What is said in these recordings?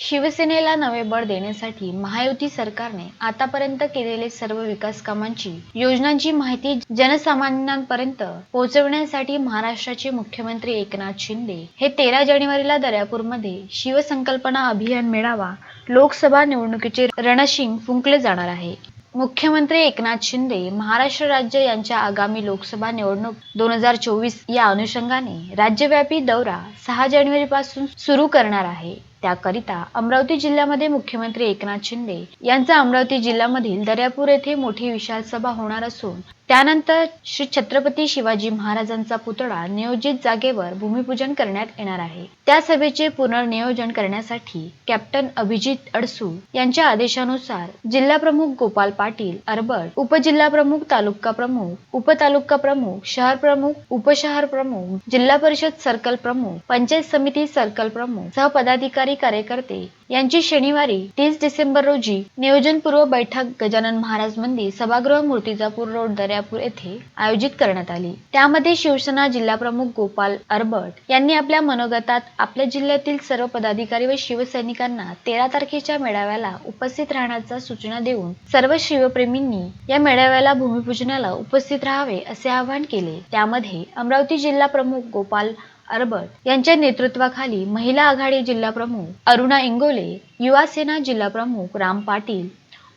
शिवसेनेला नवे बळ देण्यासाठी महायुती सरकारने आतापर्यंत केलेले सर्व विकास कामांची योजनांची माहिती जनसामान्यांपर्यंत पोहोचवण्यासाठी महाराष्ट्राचे मुख्यमंत्री एकनाथ शिंदे हे तेरा जानेवारीला दर्यापूरमध्ये शिवसंकल्पना अभियान मेळावा लोकसभा निवडणुकीचे रणशिंग फुंकले जाणार आहे. मुख्यमंत्री एकनाथ शिंदे महाराष्ट्र राज्य यांच्या आगामी लोकसभा निवडणूक दोन हजार चोवीस या अनुषंगाने राज्यव्यापी दौरा सहा जानेवारी पासून सुरू करणार आहे. त्याकरिता अमरावती जिल्ह्यामध्ये मुख्यमंत्री एकनाथ शिंदे यांचा अमरावती जिल्ह्यामधील दर्यापूर येथे मोठी विशाल सभा होणार असून त्यानंतर श्री छत्रपती शिवाजी महाराजांचा पुतळा नियोजित जागेवर भूमिपूजन करण्यात येणार आहे. त्या सभेचे पुनर्नियोजन करण्यासाठी कॅप्टन अभिजित अडसू यांच्या आदेशानुसार जिल्हा प्रमुख गोपाल पाटील अरबड उपजिल्हा प्रमुख तालुका प्रमुख उपतालुका प्रमुख शहर प्रमुख उपशहर प्रमुख जिल्हा परिषद सर्कल प्रमुख पंचायत समिती सर्कल प्रमुख सहपदाधिकारी पदाधिकारी कार्यकर्ते यांची शनिवारी तीस डिसेंबर रोजी नियोजनपूर्व बैठक गजानन महाराज मंदिर सभागृह मूर्तिजापूर रोड दर्यापूर येथे आयोजित करण्यात आली. त्यामध्ये शिवसेना जिल्हा प्रमुख गोपाल अरबट यांनी आपल्या मनोगतात आपल्या जिल्ह्यातील सर्व पदाधिकारी व शिवसैनिकांना तेरा तारखेच्या मेळाव्याला उपस्थित राहण्याचा सूचना देऊन सर्व शिवप्रेमींनी या मेळाव्याला भूमिपूजनाला उपस्थित राहावे असे आवाहन केले. त्यामध्ये अमरावती जिल्हा प्रमुख गोपाल अरबट यांच्या नेतृत्वाखाली महिला आघाडी जिल्हा प्रमुख अरुणा इंगोले युवा सेना जिल्हा प्रमुख राम पाटील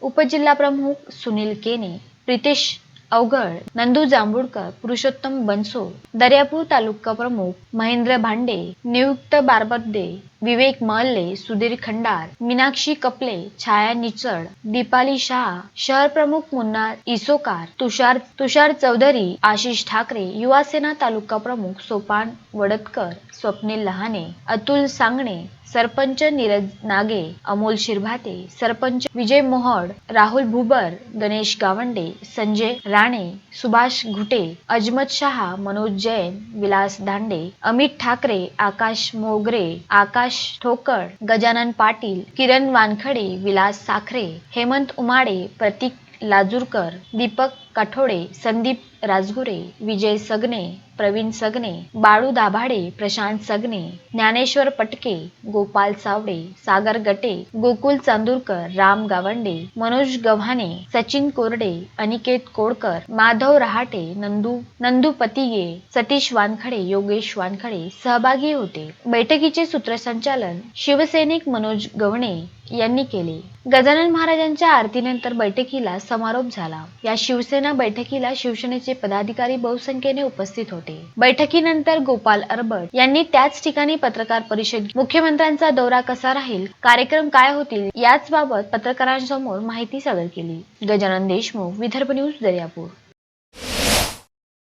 उपजिल्हा प्रमुख सुनील केने प्रितेश अवघड नंदू जांभूळकर पुरुषोत्तम बनसो दर्यापूर तालुका प्रमुख महेंद्र भांडे नियुक्त बारबद्दे विवेक महल्ले सुधीर खंडार मीनाक्षी कपले छाया निचड दीपाली शाह शहर प्रमुख मुन्ना इसोकार तुषार तुषार चौधरी आशिष ठाकरे युवासेना तालुका प्रमुख सोपान वडतकर स्वप्नील लहाने अतुल सांगणे सरपंच नीरज नागे अमोल शिरभाते सरपंच विजय मोहड राहुल भुबर गणेश गावंडे संजय राणे सुभाष घुटे अजमत शहा मनोज जैन विलास दांडे अमित ठाकरे आकाश मोगरे आकाश ठोकळ गजानन पाटील किरण वानखडे विलास साखरे हेमंत उमाडे प्रतीक लाजूरकर दीपक काठोडे संदीप राजगुरे विजय सगने प्रवीण सगने बाळू दाभाडे प्रशांत सगने ज्ञानेश्वर पटके गोपाल चावडे सागर गटे गोकुल चांदूरकर राम गावंडे मनोज गव्हाणे सचिन कोरडे अनिकेत कोडकर माधव रहाटे नंदू नंदू पतिगे सतीश वानखडे योगेश वानखडे सहभागी होते. बैठकीचे सूत्रसंचालन शिवसैनिक मनोज गवणे यांनी केले. गजानन महाराजांच्या आरतीनंतर बैठकीला समारोप झाला. या शिवसेना बैठकीला शिवसेनेचे पदाधिकारी बहुसंख्येने उपस्थित होते. बैठकीनंतर गोपाल अरबट यांनी त्याच ठिकाणी पत्रकार परिषद मुख्यमंत्र्यांचा दौरा कसा राहील कार्यक्रम काय होतील याच बाबत पत्रकारांसमोर माहिती सादर केली. गजानन देशमुख विदर्भ न्यूज दर्यापूर.